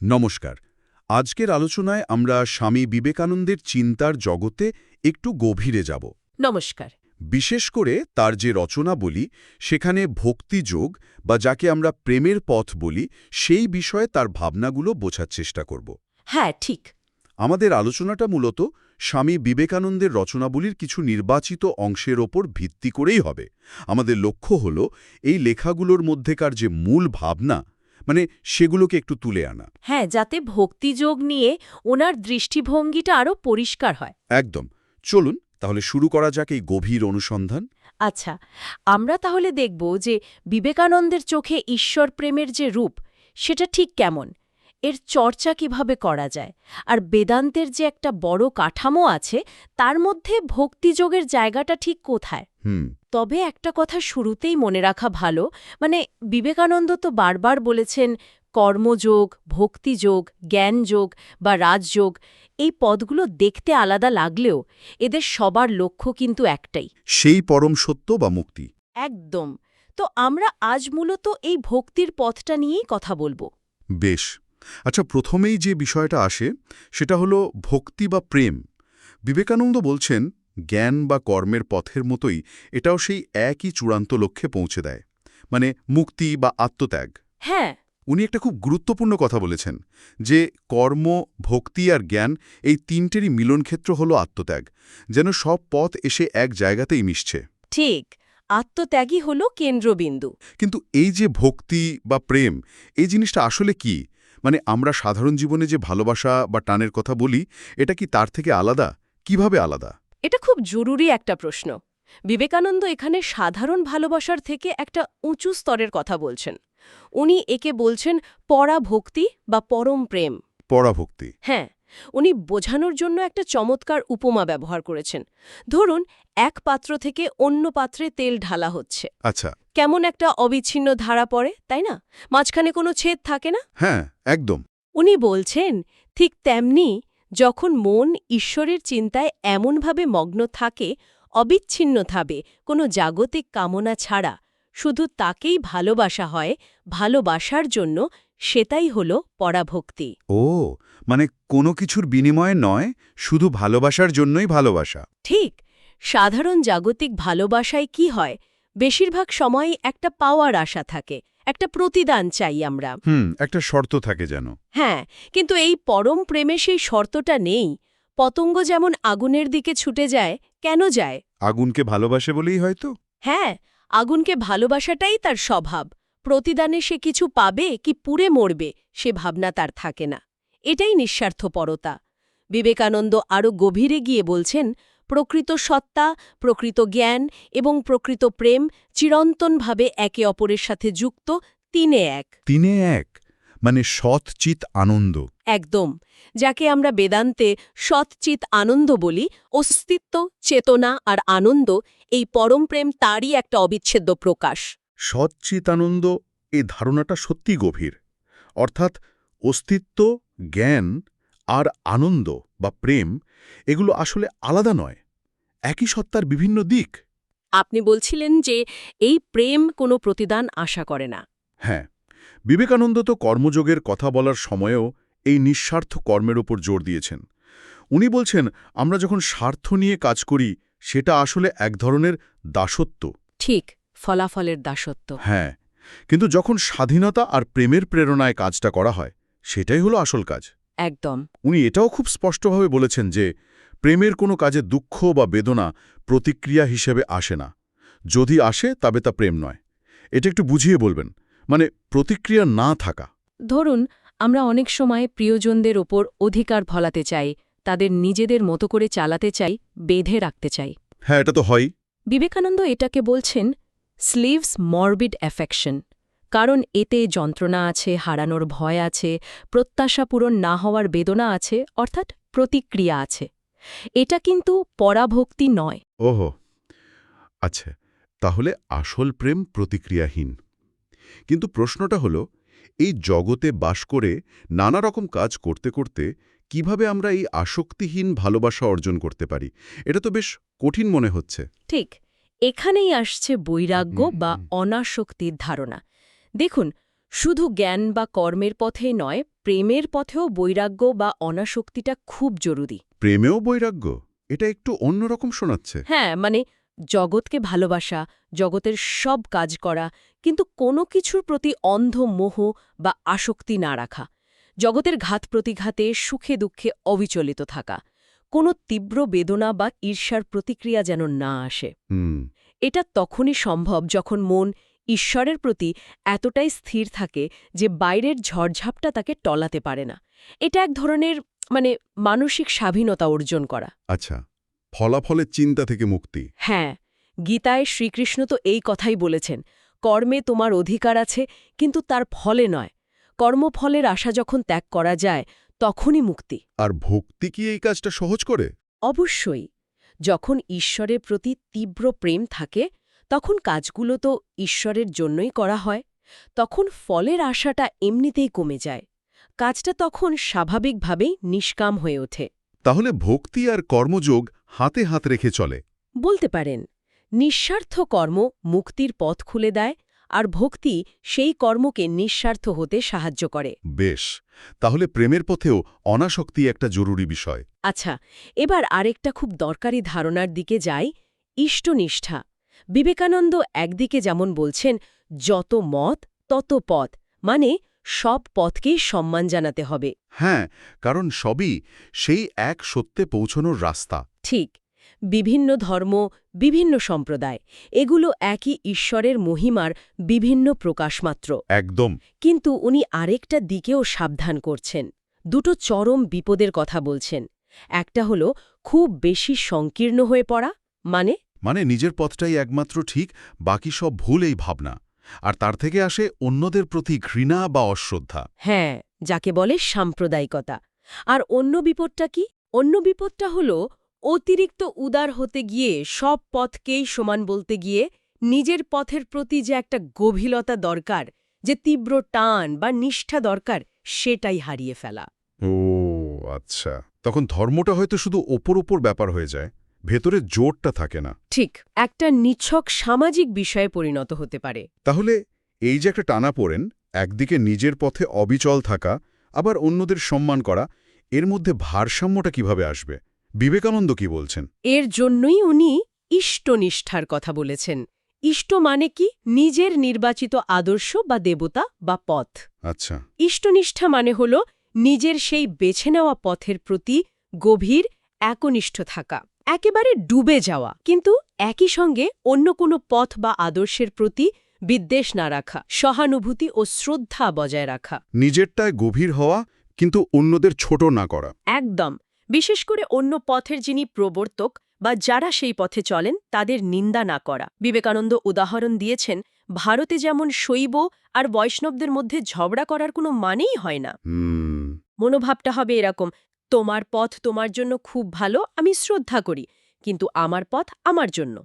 নমস্কার। আজকের আলোচনায় আমরা স্বামী বিবেকানন্দের চিন্তার জগতে একটু গভীরে যাব। নমস্কার। বিশেষ করে তার যে রচনা বলি সেখানে ভক্তিযোগ বা যাকে আমরা প্রেমের পথ বলি সেই বিষয়ে তার ভাবনাগুলো বোঝার চেষ্টা করব। হ্যাঁ ঠিক। আমাদের আলোচনাটা মূলত স্বামী বিবেকানন্দের রচনাবলীর কিছু নির্বাচিত অংশের ওপর ভিত্তি করেই হবে। আমাদের লক্ষ্য হল এই লেখাগুলোর মধ্যেকার যে মূল ভাবনা মানে সেগুলোকে একটু তুলে আনা। হ্যাঁ যাতে ভক্তিযোগ নিয়ে ওনার দৃষ্টিভঙ্গিটা আরও পরিষ্কার হয়। একদম। চলুন তাহলে শুরু করা যাক এই গভীর অনুসন্ধান। আচ্ছা আমরা তাহলে দেখব যে বিবেকানন্দের চোখে ঈশ্বর প্রেমের যে রূপ সেটা ঠিক কেমন? এর চর্চা কীভাবে করা যায়? আর বেদান্তের যে একটা বড় কাঠামো আছে তার মধ্যে ভক্তিযোগের জায়গাটা ঠিক কোথায়? হুম তবে একটা কথা শুরুতেই মনে রাখা ভালো মানে বিবেকানন্দ তো বারবার বলেছেন কর্মযোগ ভক্তিযোগ জ্ঞানযোগ বা রাজযোগ এই পদগুলো দেখতে আলাদা লাগলেও এদের সবার লক্ষ্য কিন্তু একটাই। সেই পরম সত্য বা মুক্তি। একদম। তো আমরা আজ মূলত এই ভক্তির পথটা নিয়েই কথা বলব। বেশ। আচ্ছা প্রথমেই যে বিষয়টা আসে সেটা হলো ভক্তি বা প্রেম। বিবেকানন্দ বলছেন জ্ঞান বা কর্মের পথের মতোই এটাও সেই একই চূড়ান্ত লক্ষ্যে পৌঁছে দেয় মানে মুক্তি বা আত্মত্যাগ। হ্যাঁ। উনি একটা খুব গুরুত্বপূর্ণ কথা বলেছেন যে কর্ম ভক্তি আর জ্ঞান এই তিনটেরই মিলনক্ষেত্র হল আত্মত্যাগ যেন সব পথ এসে এক জায়গাতেই মিশছে। ঠিক আত্মত্যাগই হল কেন্দ্রবিন্দু। কিন্তু এই যে ভক্তি বা প্রেম এই জিনিসটা আসলে কি? মানে আমরা সাধারণ জীবনে যে ভালোবাসা বা টানের কথা বলি এটা কি তার থেকে আলাদা? কীভাবে আলাদা? এটা খুব জরুরি একটা প্রশ্ন। বিবেকানন্দ এখানে সাধারণ ভালোবাসার থেকে একটা উঁচু স্তরের কথা বলছেন। উনি একে বলছেন পরাভক্তি বা পরম প্রেম। পরাভক্তি। হ্যাঁ উনি বোঝানোর জন্য একটা চমৎকার উপমা ব্যবহার করেছেন। ধরুন এক পাত্র থেকে অন্য পাত্রে তেল ঢালা হচ্ছে। আচ্ছা। কেমন একটা অবিচ্ছিন্ন ধারা পড়ে তাই না? মাঝখানে কোনো ছেদ থাকে না? হ্যাঁ একদম। উনি বলছেন ঠিক তেমনি যখন মন ঈশ্বরের চিন্তায় এমনভাবে মগ্ন থাকে অবিচ্ছিন্নভাবে কোনো জাগতিক কামনা ছাড়া শুধু তাকেই ভালোবাসা হয় ভালোবাসার জন্য সেটাই হল পরাভক্তি। ও মানে কোনো কিছুর বিনিময়ে নয় শুধু ভালোবাসার জন্যই ভালোবাসা। ঠিক সাধারণ জাগতিক ভালোবাসায় কি হয়? বেশিরভাগ সময়ই একটা পাওয়ার আশা থাকে একটা প্রতিদান চাই আমরা। হুম একটা শর্ত থাকে যেন। হ্যাঁ কিন্তু এই পরম প্রেমে সেই শর্তটা নেই। পতঙ্গ যেমন আগুনের দিকে ছুটে যায় কেন যায়? আগুনকে ভালোবাসে বলেই হয়তো? হ্যাঁ আগুনকে ভালোবাসাটাই তার স্বভাব। প্রতিদানে সে কিছু পাবে কি পুড়ে মরবে সে ভাবনা তার থাকে না। এটাই নিঃস্বার্থপরতা। বিবেকানন্দ আরও গভীরে গিয়ে বলছেন প্রকৃত সত্তা প্রকৃত জ্ঞান এবং প্রকৃত প্রেম চিরন্তনভাবে একে অপরের সাথে যুক্ত তিনে এক। তিনে এক মানে সৎচিত আনন্দ। একদম যাকে আমরা বেদান্তে সৎচিত আনন্দ বলি অস্তিত্ব চেতনা আর আনন্দ এই পরম প্রেম তারই একটা অবিচ্ছেদ্য প্রকাশ। সচ্চিতানন্দ এই ধারণাটা সত্যি গভীর। অর্থাৎ অস্তিত্ব জ্ঞান আর আনন্দ বা প্রেম এগুলো আসলে আলাদা নয় একই সত্তার বিভিন্ন দিক। আপনি বলছিলেন যে এই প্রেম কোনো প্রতিদান আশা করে না। হ্যাঁ বিবেকানন্দ তো কর্মযোগের কথা বলার সময়েও এই নিঃস্বার্থ কর্মের ওপর জোর দিয়েছেন। উনি বলছেন আমরা যখন স্বার্থ নিয়ে কাজ করি সেটা আসলে এক ধরনের দাসত্ব। ঠিক ফলাফলের দাসত্ব। হ্যাঁ কিন্তু যখন স্বাধীনতা আর প্রেমের প্রেরণায় কাজটা করা হয় সেটাই হলো আসল কাজ। একদম। উনি এটাও খুব স্পষ্টভাবে বলেছেন যে প্রেমের কোনো কাজে দুঃখ বা বেদনা প্রতিক্রিয়া হিসেবে আসে না। যদি আসে তবে তা প্রেম নয়। এটা একটু বুঝিয়ে বলবেন। মানে প্রতিক্রিয়া না থাকা। ধরুন আমরা অনেক সময় প্রিয়জনদের ওপর অধিকার ফলাতে চাই তাদের নিজেদের মতো করে চালাতে চাই বেঁধে রাখতে চাই। হ্যাঁ এটা তো হয় বিবেকানন্দ এটাকে বলছেন স্লিভস মরবিড অ্যাফেকশন কারণ এতে যন্ত্রণা আছে হারানোর ভয় আছে প্রত্যাশা পূরণ না হওয়ার বেদনা আছে অর্থাৎ প্রতিক্রিয়া আছে। এটা কিন্তু পরাভক্তি নয়। ওহো। আচ্ছা তাহলে আসল প্রেম প্রতিক্রিয়াহীন। কিন্তু প্রশ্নটা হলো এই জগতে বাস করে নানা রকম কাজ করতে করতে কীভাবে আমরা এই আসক্তিহীন ভালোবাসা অর্জন করতে পারি? এটা তো বেশ কঠিন মনে হচ্ছে। ঠিক এখানেই আসছে বৈরাগ্য বা। অনাসক্তির ধারণা। দেখুন শুধু জ্ঞান বা কর্মের পথেই নয় প্রেমের পথেও বৈরাগ্য বা অনাসক্তিটা খুব জরুরি। প্রেমেও বৈরাগ্য? এটা একটু অন্যরকম শোনাচ্ছে। হ্যাঁ মানে জগৎকে ভালোবাসা জগতের সব কাজ করা কিন্তু কোনো কিছুর প্রতি অন্ধ মোহ বা আসক্তি না রাখা জগতের ঘাত প্রতিঘাতে সুখে দুঃখে অবিচলিত থাকা কোনো তীব্র বেদনা বা ঈর্ষার প্রতিক্রিয়া যেন না আসে। এটা তখনই সম্ভব যখন মন ঈশ্বরের প্রতি এতটাই স্থির থাকে যে বাইরের ঝড়ঝাপটা তাকে টলাতে পারে না। এটা এক ধরনের মানে মানসিক স্বাধীনতা অর্জন করা। আচ্ছা ফলাফলের চিন্তা থেকে মুক্তি। হ্যাঁ গীতায় শ্রীকৃষ্ণ তো এই কথাই বলেছেন কর্মে তোমার অধিকার আছে কিন্তু তার ফলে নয়। কর্মফলের আশা যখন ত্যাগ করা যায় তখনই মুক্তি। আর ভক্তি কি এই কাজটা সহজ করে? অবশ্যই। যখন ঈশ্বরের প্রতি তীব্র প্রেম থাকে তখন কাজগুলো তো ঈশ্বরের জন্যই করা হয় তখন ফলের আশাটা এমনিতেই কমে যায় কাজটা তখন স্বাভাবিকভাবেই নিষ্কাম হয়ে ওঠে। তাহলে ভক্তি আর কর্মযোগ হাতে হাত রেখে চলে। বলতে পারেন নিঃস্বার্থ কর্ম মুক্তির পথ খুলে দেয় আর ভক্তি সেই কর্মকে নিঃস্বার্থ হতে সাহায্য করে। বেশ তাহলে প্রেমের পথেও অনাসক্তি একটা জরুরি বিষয়। আচ্ছা এবার আরেকটা খুব দরকারি ধারণার দিকে যাই ইষ্টনিষ্ঠা। বিবেকানন্দ একদিকে যেমন বলছেন যত মত তত পথ। মানে সব পথকেই সম্মান জানাতে হবে। হ্যাঁ কারণ সবই সেই এক সত্যে পৌঁছনোর রাস্তা। ঠিক বিভিন্ন ধর্ম বিভিন্ন সম্প্রদায় এগুলো একই ঈশ্বরের মহিমার বিভিন্ন প্রকাশমাত্র। একদম। কিন্তু উনি আরেকটা দিকেও সাবধান করছেন। দুটো চরম বিপদের কথা বলছেন। একটা হল খুব বেশি সংকীর্ণ হয়ে পড়া মানে মানে নিজের পথটাই একমাত্র ঠিক বাকি সব ভুল এই ভাবনা। আর তার থেকে আসে অন্যদের প্রতি ঘৃণা বা অশ্রদ্ধা। হ্যাঁ যাকে বলে সাম্প্রদায়িকতা। আর অন্য বিপদটা কি? অন্য বিপদটা হল অতিরিক্ত উদার হতে গিয়ে সব পথকেই সমান বলতে গিয়ে নিজের পথের প্রতি যে একটা গভীরতা দরকার যে তীব্র টান বা নিষ্ঠা দরকার সেটাই হারিয়ে ফেলা। ও আচ্ছা। তখন ধর্মটা হয়তো শুধু ওপর ওপর ব্যাপার হয়ে যায়। ভেতরে জোরটা থাকে না। ঠিক একটা নিছক সামাজিক বিষয়ে পরিণত হতে পারে। তাহলে এই যে একটা টানা পড়েন একদিকে নিজের পথে অবিচল থাকা আবার অন্যদের সম্মান করা এর মধ্যে ভারসাম্যটা কীভাবে আসবে? বিবেকানন্দ কি বলছেন? এর জন্যই উনি ইষ্টনিষ্ঠার কথা বলেছেন। ইষ্ট মানে কি? নিজের নির্বাচিত আদর্শ বা দেবতা বা পথ। আচ্ছা। ইষ্টনিষ্ঠা মানে হল নিজের সেই বেছে নেওয়া পথের প্রতি গভীর একনিষ্ঠ থাকা। একেবারে ডুবে যাওয়া কিন্তু একই সঙ্গে অন্য কোনো পথ বা আদর্শের প্রতি বিদ্বেষ না রাখা সহানুভূতি ও শ্রদ্ধা বজায় রাখা। নিজেরটায় গভীর হওয়া কিন্তু অন্যদের ছোট না করা। একদম। বিশেষ করে অন্য পথের যিনি প্রবর্তক বা যারা সেই পথে চলেন তাদের নিন্দা না করা। বিবেকানন্দ উদাহরণ দিয়েছেন ভারতে যেমন শৈব আর বৈষ্ণবদের মধ্যে ঝগড়া করার কোনো মানেই হয় না। মনোভাবটা হবে এরকম তোমার পথ তোমার জন্য খুব ভালো আমি শ্রদ্ধা করি কিন্তু আমার পথ আমার জন্য।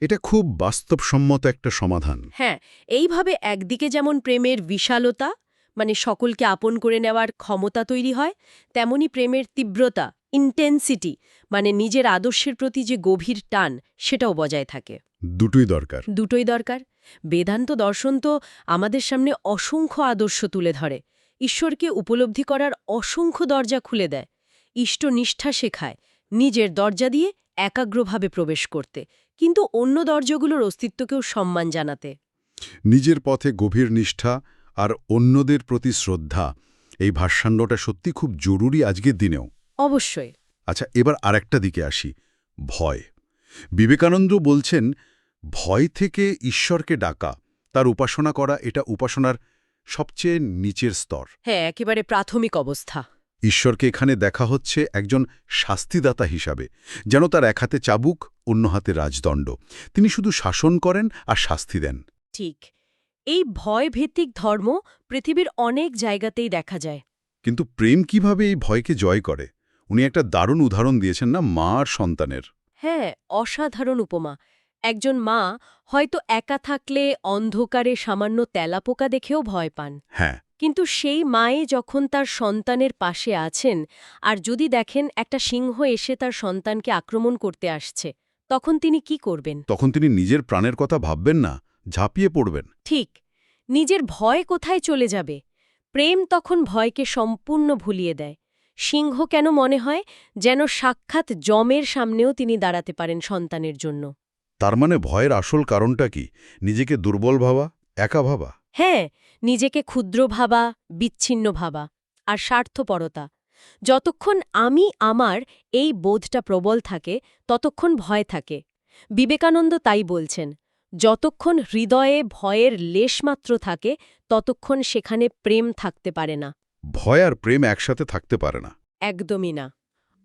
এটা খুব বাস্তবসম্মত একটা সমাধান। হ্যাঁ এইভাবে একদিকে যেমন প্রেমের বিশালতা মানে সকলকে আপন করে নেওয়ার ক্ষমতা তৈরি হয় তেমনি প্রেমের তীব্রতা ইন্টেন্সিটি মানে নিজের আদর্শের প্রতি যে গভীর টান সেটাও বজায় থাকে। দুটোই দরকার। দুটোই দরকার। বেদান্ত দর্শন তো আমাদের সামনে অসংখ্য আদর্শ তুলে ধরে। ঈশ্বরকে উপলব্ধি করার অসংখ্য দরজা খুলে দেয়। ইষ্ট নিষ্ঠা শেখায় নিজের দরজা দিয়ে একাগ্রভাবে প্রবেশ করতে কিন্তু অন্য দরজাগুলোর অস্তিত্বকেও সম্মান জানাতে। নিজের পথে গভীর নিষ্ঠা আর অন্যদের প্রতি শ্রদ্ধা এই ভাষাণ্ডটা সত্যি খুব জরুরি আজকের দিনেও। অবশ্যই। আচ্ছা এবার আরেকটা দিকে আসি। ভয়। বিবেকানন্দ বলছেন ভয় থেকে ঈশ্বরকে ডাকা তার উপাসনা করা এটা উপাসনার সবচেয়ে নিচের স্তর। হ্যাঁ একেবারে প্রাথমিক অবস্থা। ঈশ্বরকে এখানে দেখা হচ্ছে একজন শাস্তিদাতা হিসাবে যেন তার এক হাতে চাবুক অন্য হাতে রাজদণ্ড। তিনি শুধু শাসন করেন আর শাস্তি দেন। ঠিক। এই ভয়ভিত্তিক ধর্ম পৃথিবীর অনেক জায়গাতেই দেখা যায়। কিন্তু প্রেম কীভাবে এই ভয়কে জয় করে? উনি একটা দারুণ উদাহরণ দিয়েছেন না মা আর সন্তানের? হ্যাঁ অসাধারণ উপমা। একজন মা হয়তো একা থাকলে অন্ধকারে সামান্য তেলাপোকা দেখেও ভয় পান। হ্যাঁ কিন্তু সেই মায়ে যখন তার সন্তানের পাশে আছেন আর যদি দেখেন একটা সিংহ এসে তার সন্তানকে আক্রমণ করতে আসছে তখন তিনি কি করবেন? তখন তিনি নিজের প্রাণের কথা ভাববেন না ঝাঁপিয়ে পড়বেন। ঠিক নিজের ভয় কোথায় চলে যাবে? প্রেম তখন ভয়কে সম্পূর্ণ ভুলিয়ে দেয়। সিংহ কেন মনে হয় যেন সাক্ষাৎ জমের সামনেও তিনি দাঁড়াতে পারেন সন্তানের জন্য? তার মানে ভয়ের আসল কারণটা কি? নিজেকে দুর্বল ভাবা একা ভাবা? হ্যাঁ নিজেকে ক্ষুদ্র ভাবা বিচ্ছিন্ন ভাবা আর স্বার্থপরতা। যতক্ষণ আমি আমার এই বোধটা প্রবল থাকে ততক্ষণ ভয় থাকে। বিবেকানন্দ তাই বলছেন যতক্ষণ হৃদয়ে ভয়ের লেশমাত্র থাকে ততক্ষণ সেখানে প্রেম থাকতে পারে না। ভয় আর প্রেম একসাথে থাকতে পারে না। একদমই না।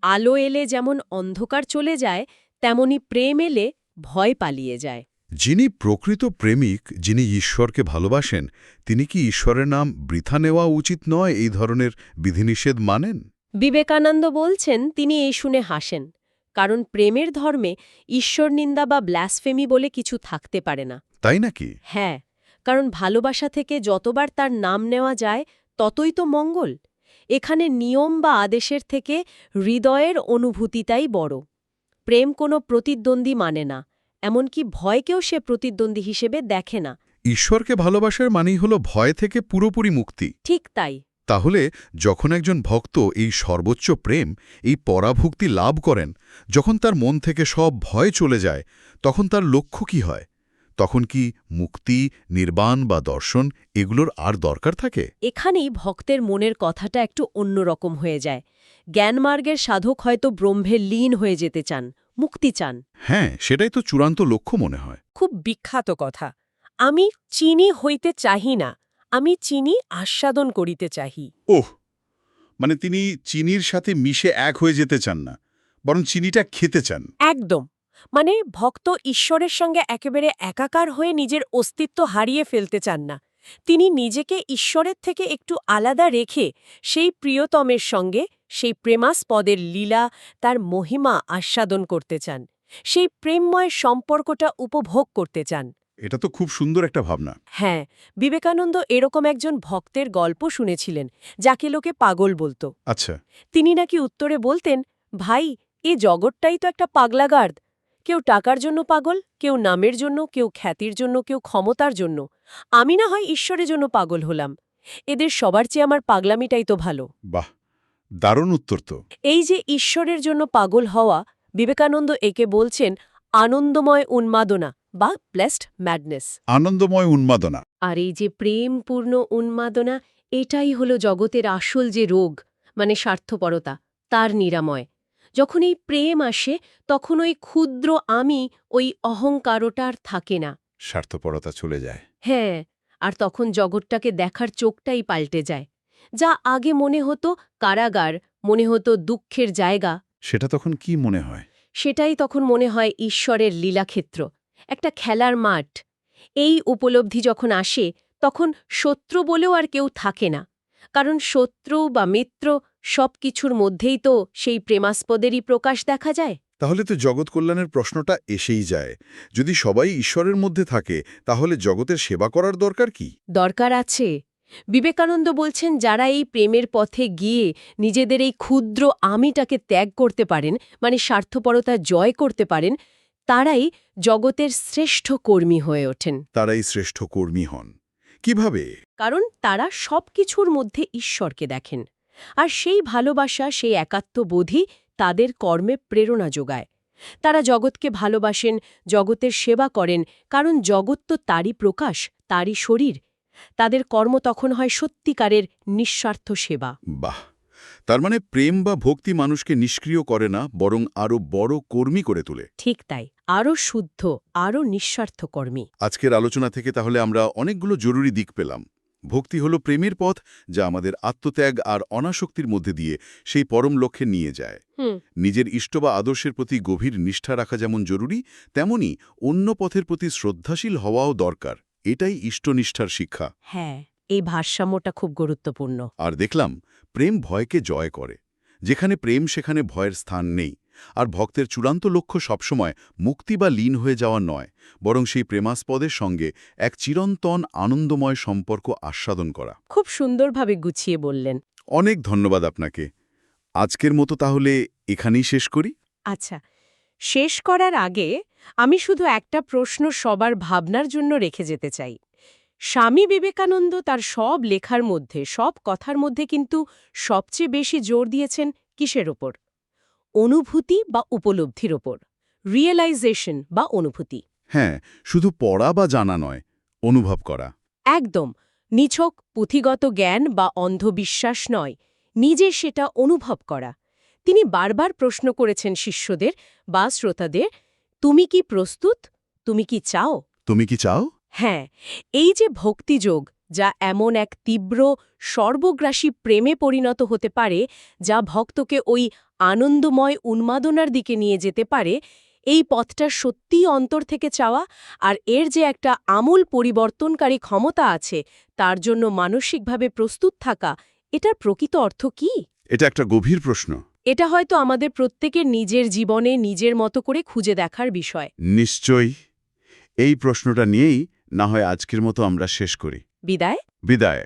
আলো এলে যেমন অন্ধকার চলে যায় তেমনি প্রেম এলে ভয় পালিয়ে যায়। যিনি প্রকৃত প্রেমিক যিনি ঈশ্বরকে ভালোবাসেন তিনি কি ঈশ্বরের নাম বৃথা নেওয়া উচিত নয় এই ধরনের বিধিনিষেধ মানেন? বিবেকানন্দ বলছেন তিনি এই শুনে হাসেন কারণ প্রেমের ধর্মে ঈশ্বর নিন্দা বা ব্ল্যাসফেমি বলে কিছু থাকতে পারে না। তাই নাকি? হ্যাঁ কারণ ভালোবাসা থেকে যতবার তার নাম নেওয়া যায় ততই তো মঙ্গল। এখানে নিয়ম বা আদেশের থেকে হৃদয়ের অনুভূতিটাই বড়। প্রেম কোনো প্রতিদ্বন্দ্বী মানে না। এমনকি ভয়কেও সে প্রতিদ্বন্দ্বী হিসেবে দেখে না। ঈশ্বরকে ভালোবাসার মানেই হল ভয় থেকে পুরোপুরি মুক্তি। ঠিক তাই। তাহলে যখন একজন ভক্ত এই সর্বোচ্চ প্রেম এই পরাভুক্তি লাভ করেন যখন তার মন থেকে সব ভয় চলে যায় তখন তার লক্ষ্য কি হয়? তখন কি মুক্তি নির্বাণ বা দর্শন এগুলোর আর দরকার থাকে? এখানেই ভক্তের মনের কথাটা একটু অন্যরকম হয়ে যায়। জ্ঞানমার্গের সাধক হয়তো ব্রহ্মে লীন হয়ে যেতে চান। মুক্তি চান। হ্যাঁ সেটাই তো চূড়ান্ত লক্ষ্য মনে হয়। খুব বিখ্যাত কথা। আমি চিনি হইতে চাহি না আমি চিনি আস্বাদন করিতে চাহি। ওহ মানে তিনি চিনির সাথে মিশে এক হয়ে যেতে চান না বরং চিনিটা খেতে চান। একদম মানে ভক্ত ঈশ্বরের সঙ্গে একেবারে একাকার হয়ে নিজের অস্তিত্ব হারিয়ে ফেলতে চান না। তিনি নিজেকে ঈশ্বরের থেকে একটু আলাদা রেখে সেই প্রিয়তমের সঙ্গে সেই প্রেমাস্পদের লীলা তার মহিমা আস্বাদন করতে চান। সেই প্রেমময় সম্পর্কটা উপভোগ করতে চান। এটা তো খুব সুন্দর একটা ভাবনা। হ্যাঁ বিবেকানন্দ এরকম একজন ভক্তের গল্প শুনেছিলেন যাকে লোকে পাগল বলতো। আচ্ছা। তিনি নাকি উত্তরে বলতেন ভাই এ জগৎটাই তো একটা পাগলাগার্দ। কেউ টাকার জন্য পাগল কেউ নামের জন্য কেউ খ্যাতির জন্য কেউ ক্ষমতার জন্য। আমি না হয় ঈশ্বরের জন্য পাগল হলাম। এদের সবার চেয়ে আমার পাগলামিটাই তো ভালো। বাহ দারুণ উত্তর তো। এই যে ঈশ্বরের জন্য পাগল হওয়া বিবেকানন্দ একে বলছেন আনন্দময় উন্মাদনা বা ব্লেসড ম্যাডনেস আনন্দময় উন্মাদনা। আর এই যে প্রেমপূর্ণ উন্মাদনা এটাই হলো জগতের আসল যে রোগ মানে স্বার্থপরতা তার নিরাময়। যখন এই প্রেম আসে তখন ওই ক্ষুদ্র আমি ওই অহংকারটার থাকে না। স্বার্থপরতা চলে যায়। হ্যাঁ আর তখন জগৎটাকে দেখার চোখটাই পাল্টে যায়। যা আগে মনে হতো কারাগার মনে হতো দুঃখের জায়গা। সেটা তখন কি মনে হয়? সেটাই তখন মনে হয় ঈশ্বরের লীলাক্ষেত্র একটা খেলার মাঠ। এই উপলব্ধি যখন আসে তখন শত্রু বলেও আর কেউ থাকে না। কারণ শত্রু বা মিত্র সব কিছুর মধ্যেই তো সেই প্রেমাস্পদেরই প্রকাশ দেখা যায়। তাহলে তো জগৎ কল্যাণের প্রশ্নটা এসেই যায়। যদি সবাই ঈশ্বরের মধ্যে থাকে তাহলে জগতের সেবা করার দরকার কি? দরকার আছে। বিবেকানন্দ বলছেন যারা এই প্রেমের পথে গিয়ে নিজেদের এই ক্ষুদ্র আমিটাকে ত্যাগ করতে পারেন মানে স্বার্থপরতা জয় করতে পারেন তারাই জগতের শ্রেষ্ঠ কর্মী হয়ে ওঠেন। তারাই শ্রেষ্ঠ কর্মী হন। কীভাবে? কারণ তারা সব কিছুর মধ্যে ঈশ্বরকে দেখেন। আর সেই ভালোবাসা সেই একাত্মবোধই তাদের কর্মে প্রেরণা যোগায়। তারা জগৎকে ভালোবাসেন জগতের সেবা করেন কারণ জগৎ তো তারই প্রকাশ তারই শরীর। তাদের কর্ম তখন হয় সত্যিকারের নিঃস্বার্থ সেবা। বাহ! তার মানে প্রেম বা ভক্তি মানুষকে নিষ্ক্রিয় করে না বরং আরও বড় কর্মী করে তোলে। ঠিক তাই আরও শুদ্ধ আরও নিঃস্বার্থ কর্মী আজকের আলোচনা থেকে তাহলে আমরা অনেকগুলো জরুরি দিক পেলাম। ভক্তি হলো প্রেমের পথ যা আমাদের আত্মত্যাগ আর অনাসক্তির মধ্যে দিয়ে সেই পরম লক্ষ্যে নিয়ে যায়। নিজের ইষ্ট বা আদর্শের প্রতি গভীর নিষ্ঠা রাখা যেমন জরুরি তেমনি অন্য পথের প্রতি শ্রদ্ধাশীল হওয়াও দরকার। এটাই ইষ্টনিষ্ঠার শিক্ষা। হ্যাঁ এই ভারসাম্যটা খুব গুরুত্বপূর্ণ। আর দেখলাম প্রেম ভয়কে জয় করে। যেখানে প্রেম সেখানে ভয়ের স্থান নেই। আর ভক্তের চূড়ান্ত লক্ষ্য সবসময় মুক্তি বা লীন হয়ে যাওয়া নয় বরং সেই প্রেমাস্পদের সঙ্গে এক চিরন্তন আনন্দময় সম্পর্ক আস্বাদন করা। খুব সুন্দরভাবে গুছিয়ে বললেন। অনেক ধন্যবাদ আপনাকে। আজকের মতো তাহলে এখানেই শেষ করি। আচ্ছা শেষ করার আগে আমি শুধু একটা প্রশ্ন সবার ভাবনার জন্য রেখে যেতে চাই। স্বামী বিবেকানন্দ তার সব লেখার মধ্যে সব কথার মধ্যে কিন্তু সবচেয়ে বেশি জোর দিয়েছেন কিসের ওপর? অনুভূতি বা উপলব্ধির ওপর রিয়েলাইজেশন বা অনুভূতি। হ্যাঁ শুধু পড়া বা জানা নয় অনুভব করা। একদম নিছক পুঁথিগত জ্ঞান বা অন্ধবিশ্বাস নয় নিজে সেটা অনুভব করা। তিনি বারবার প্রশ্ন করেছেন শিষ্যদের বা শ্রোতাদের তুমি কি প্রস্তুত? তুমি কি চাও? তুমি কি চাও? হ্যাঁ এই যে ভক্তিযোগ যা এমন এক তীব্র সর্বগ্রাসী প্রেমে পরিণত হতে পারে যা ভক্তকে ওই আনন্দময় উন্মাদনার দিকে নিয়ে যেতে পারে। এই পথটা সত্যিই অন্তর থেকে চাওয়া আর এর যে একটা আমূল পরিবর্তনকারী ক্ষমতা আছে তার জন্য মানসিকভাবে প্রস্তুত থাকা এটার প্রকৃত অর্থ কি? এটা একটা গভীর প্রশ্ন। এটা হয়তো আমাদের প্রত্যেকের নিজের জীবনে নিজের মতো করে খুঁজে দেখার বিষয়। নিশ্চয়ই। এই প্রশ্নটা নিয়েই না হয় আজকের মতো আমরা শেষ করি। বিদায়। বিদায়।